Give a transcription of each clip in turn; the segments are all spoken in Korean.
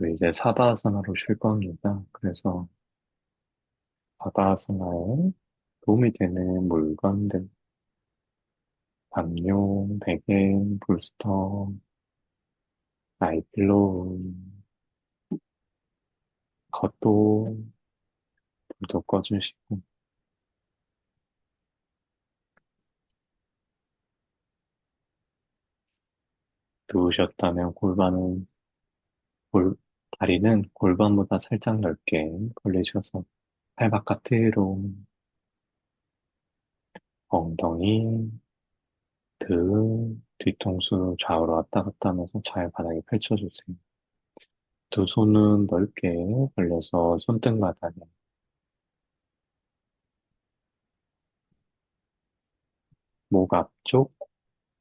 저 이제 사바아사나로 쉴 겁니다. 그래서 사바아사나에 도움이 되는 물건들, 담요, 베개, 볼스터, 아이필로우, 겉도 불도 꺼주시고, 누우셨다면 골반은, 골, 다리는 골반보다 살짝 넓게 벌리셔서 팔 바깥으로. 엉덩이, 등, 뒤통수 좌우로 왔다 갔다 하면서 잘 바닥에 펼쳐주세요. 두 손은 넓게 벌려서 손등마다에. 목 앞쪽,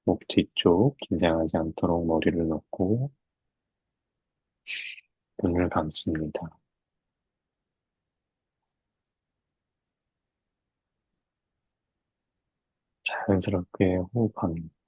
목 뒤쪽 긴장하지 않도록 머리를 넣고 눈을 감습니다. 자연스럽게 호흡합니다.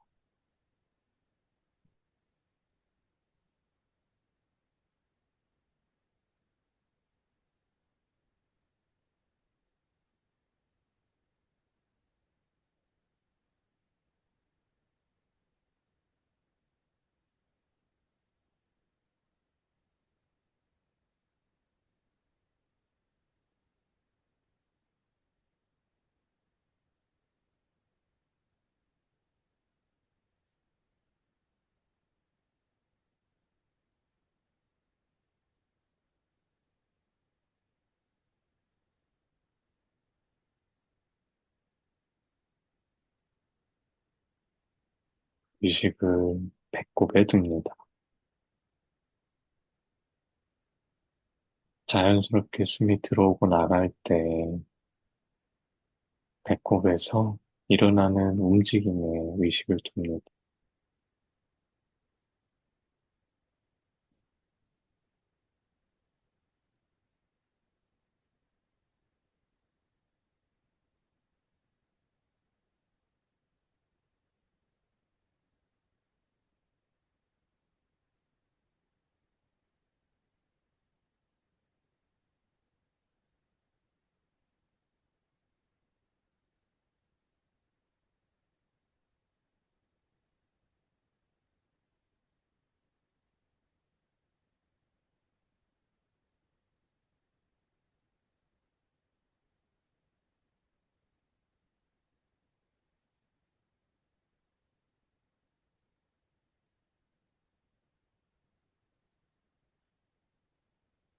의식을 배꼽에 둡니다. 자연스럽게 숨이 들어오고 나갈 때 배꼽에서 일어나는 움직임에 의식을 둡니다.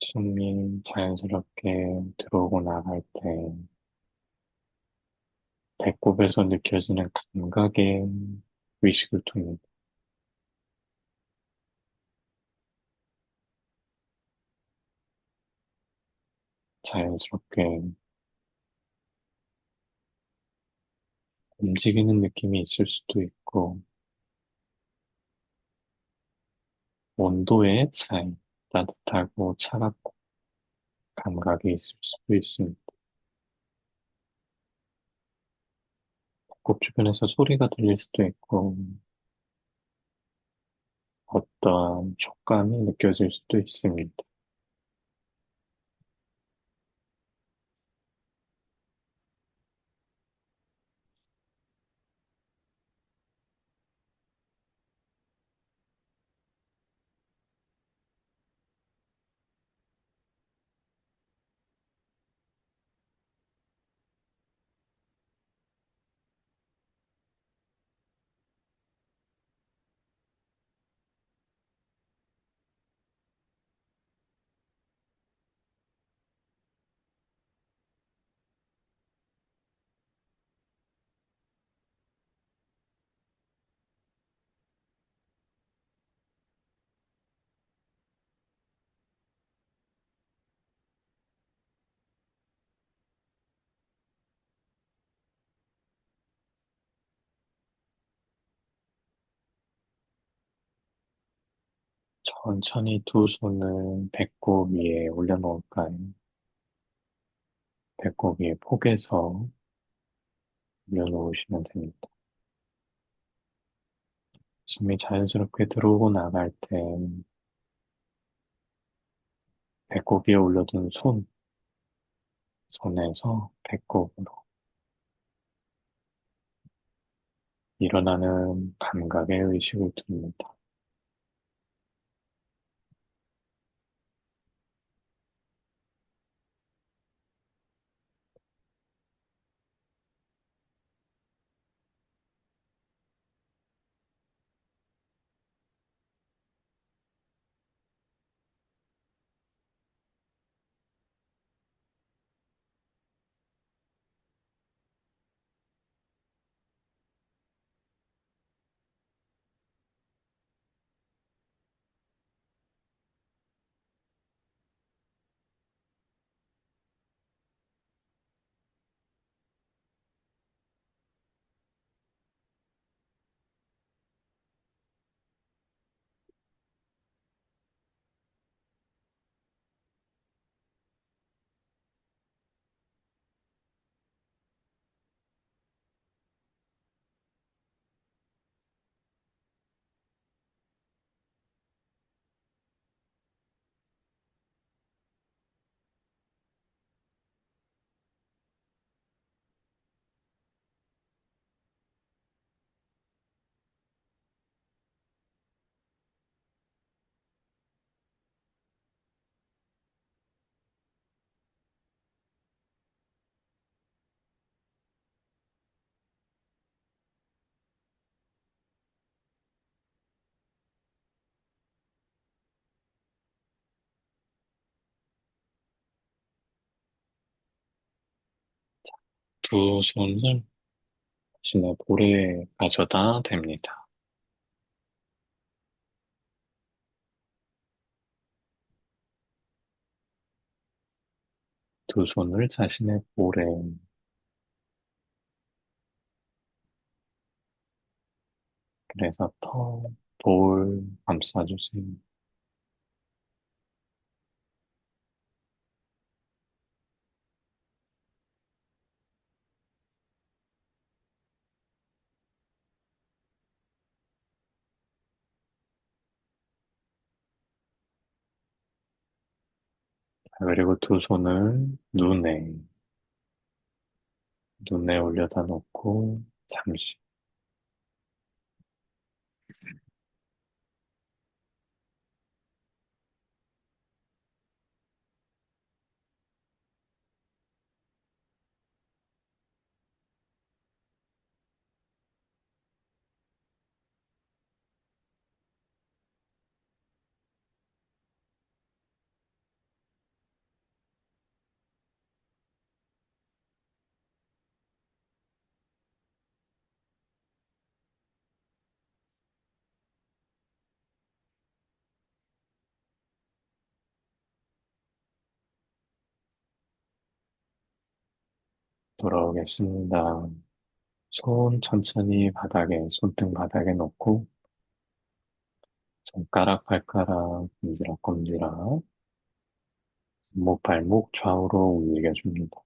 숨이 자연스럽게 들어오고 나갈 때 배꼽에서 느껴지는 감각에 의식을 둡니다. 자연스럽게 움직이는 느낌이 있을 수도 있고, 온도의 차이, 따뜻하고 차갑고 감각이 있을 수도 있습니다. 배꼽 주변에서 소리가 들릴 수도 있고, 어떠한 촉감이 느껴질 수도 있습니다. 천천히 두 손을 배꼽 위에 올려놓을까요? 배꼽 위에 폭에서 올려놓으시면 됩니다. 숨이 자연스럽게 들어오고 나갈 때 배꼽 위에 올려둔 손, 손에서 배꼽으로 일어나는 감각에 의식을 둡니다. 두 손을 자신의 볼에 가져다 댑니다. 두 손을 자신의 볼에 그래서 턱, 볼 감싸주세요. 그리고 두 손을 눈에, 눈에 올려다 놓고 잠시 돌아오겠습니다. 손 천천히 바닥에, 손등 바닥에 놓고 손가락, 발가락, 꼼지락꼼지락, 손목, 발목 좌우로 움직여줍니다.